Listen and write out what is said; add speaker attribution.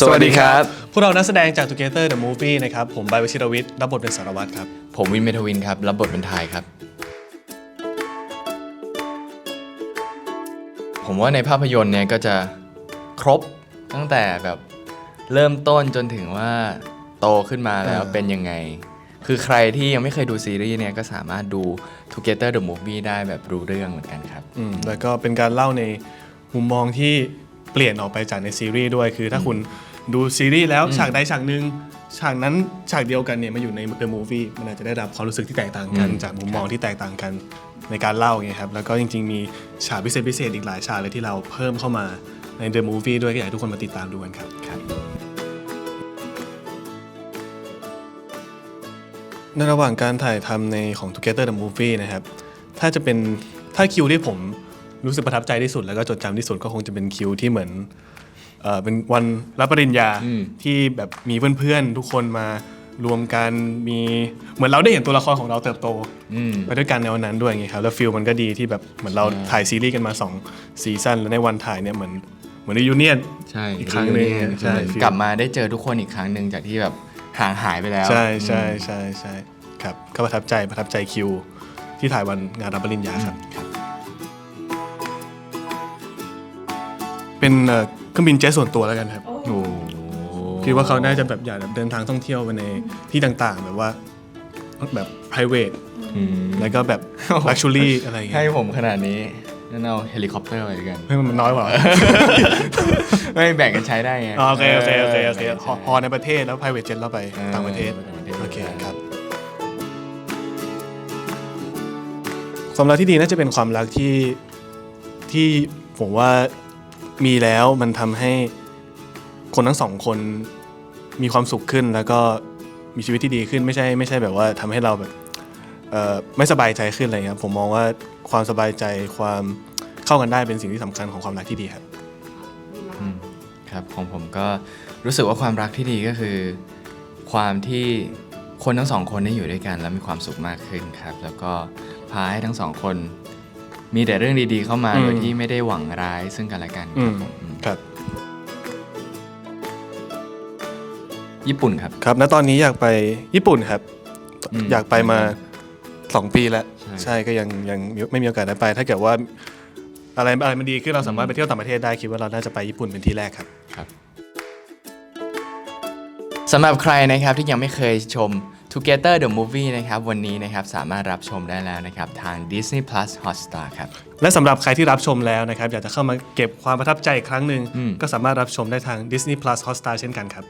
Speaker 1: สวัสดีครับ
Speaker 2: พวกเรานักแสดงจาก Together the Movie นะครับ ผมใบายวชิรวิทย์รับบทเป็นสารวัตรครับ
Speaker 1: ผมวินเมทวินครับ รับบทเป็นทายครับ ผมว่าในภาพยนตร์เนี่ยก็จะครบตั้งแต่แบบเริ่มต้นจนถึงว่าโตขึ้นมาแล้ว
Speaker 2: เออ
Speaker 1: เป็นยังไง คือใครที่ยังไม่เคยดูซีรีส์เนี่ยก็สามารถดู Together the Movie ได้แบบรู้เรื่องเหมือนกันครับ
Speaker 2: อืม แล้วก็เป็นการเล่าในมุมมองที่เปลี่ยนออกไปจากในซีรีส์ด้วยคือถ้าคุณดูซีรีส์แล้วฉากใดฉากหนึ่งฉากนั้นฉากเดียวกันเนี่ยมาอยู่ใน The Movie มันอาจจะได้รับความรู้สึกที่แตกต่างกัน
Speaker 1: อืม
Speaker 2: จากมุมมองที่แตกต่างกันในการเล่าไงครับแล้วก็จริง ๆ มีฉากพิเศษพิเศษอีกหลายฉากเลยที่เราเพิ่มเข้ามาใน The Movie ด้วยก็อยากให้ทุกคนมาติดตามดูกันครับ
Speaker 1: ครับ
Speaker 2: ในระหว่างการถ่ายทำในของ Together the Movie นะครับถ้าจะเป็นถ้าคิวที่ผม รู้สึกประทับใจที่สุดแล้วก็จดจำที่สุดก็คงจะเป็นคิวที่เหมือนเอ่อเป็นวันรับปริญญา
Speaker 1: อืม
Speaker 2: ที่แบบมีเพื่อนๆทุกคนมารวมกันมีเหมือนเราได้เห็นตัวละครของเราเติบโต
Speaker 1: อืม
Speaker 2: ไปด้วยกันในวันนั้นด้วยไงครับแล้วฟิลมันก็ดีที่แบบเหมือนเรา
Speaker 1: ใช่
Speaker 2: ถ่ายซีรีส์กันมา2ซีซั่นแล้วในวันถ่ายเนี่ยเหมือนเหมือนในยูเนียน
Speaker 1: ใช่
Speaker 2: อีกครั้งหนึ่ง
Speaker 1: คือ
Speaker 2: ใช่
Speaker 1: เหมือนกลับมาได้เจอทุกคนอีกครั้งหนึ่งจากที่แบบห่างหายไปแล้ว
Speaker 2: ใช่ใช่ใช่ใช่ครับก็ประทับใจประทับใจคิว ที่ถ่ายวันงานรับปริญญาครับ เป็นเอ่อเครื่องบินเจ็ตส่วนตัวแล้วกันครับ
Speaker 1: โอ้โห
Speaker 2: คิดว่าเขาน่าจะแบบอยากแบบเดินทางท่องเที่ยวไปในที่ต่างๆ แบบว่าแบบ private
Speaker 1: อืม
Speaker 2: แล้วก็แบบ luxury อะไรอย่าง
Speaker 1: ให้
Speaker 2: เงี้ย
Speaker 1: ผมขนาดนี้นั่นเอาเฮลิคอปเตอร์ไปกัน
Speaker 2: เฮ้ยมันน้อยกว่า
Speaker 1: ไม่แบ่งกันใช้ได้ไง
Speaker 2: อ๋อโอเคโอเคโอเคโอเค
Speaker 1: แบ่งกัน
Speaker 2: ฮ
Speaker 1: ใช้
Speaker 2: อฮอในประเทศแล้ว private jet เราไป
Speaker 1: เออ
Speaker 2: ต่างประเทศ
Speaker 1: ไปต่างประเทศ
Speaker 2: โอเคครับความรักที่ดีน่าจะเป็นความรักที่ที่ผมว่า มีแล้วมันทำให้คนทั้งสองคนมีความสุขขึ้นแล้วก็มีชีวิตที่ดีขึ้นไม่ใช่ไม่ใช่แบบว่าทำให้เราแบบไม่สบายใจขึ้นอะไรเงี้ยผมมองว่าความสบายใจความเข้ากันได้เป็นสิ่งที่สำคัญของความรักที่ดีครับ
Speaker 1: ครับของผมก็รู้สึกว่าความรักที่ดีก็คือ ความที่คนทั้งสองคนได้อยู่ด้วยกัน แล้วมีความสุขมากขึ้นครับ แล้วก็พาให้ทั้งสองคน มีแต่เรื่องดีๆเข้ามา
Speaker 2: อืม
Speaker 1: โดยที่ไม่ได้หวังร้ายซึ่งกันและกันค
Speaker 2: อื
Speaker 1: รับ
Speaker 2: ม
Speaker 1: ผมอืม
Speaker 2: ครับ
Speaker 1: ญี่ปุ่นครับ
Speaker 2: ครับณตอนนี้อยากไปญี่ปุ่นครับ
Speaker 1: อืม
Speaker 2: อยากไปมาสองปีแล้ว
Speaker 1: ใช่
Speaker 2: ใช่ก็ยังยังไม่มีโอกาสได้ไป ถ้าเกิดว่าอะไรอะไรมันดีขึ้นเราสามารถไปเที่ยวต่างประเทศได้คิดว่าเราน่าจะไปญี่ปุ่นเป็นที่แรกครับ
Speaker 1: ครับ สำหรับใครนะครับที่ยังไม่เคยชม Together the Movie นะครับวันนี้นะครับสามารถรับชมได้แล้วนะครับทาง Disney Plus Hotstar ครับ
Speaker 2: และสำหรับใครที่รับชมแล้วนะครับ อยากจะเข้ามาเก็บความประทับใจอีกครั้งหนึ่ง
Speaker 1: อืม
Speaker 2: ก็สามารถรับชมได้ทาง Disney Plus Hotstar เช่นกันครับ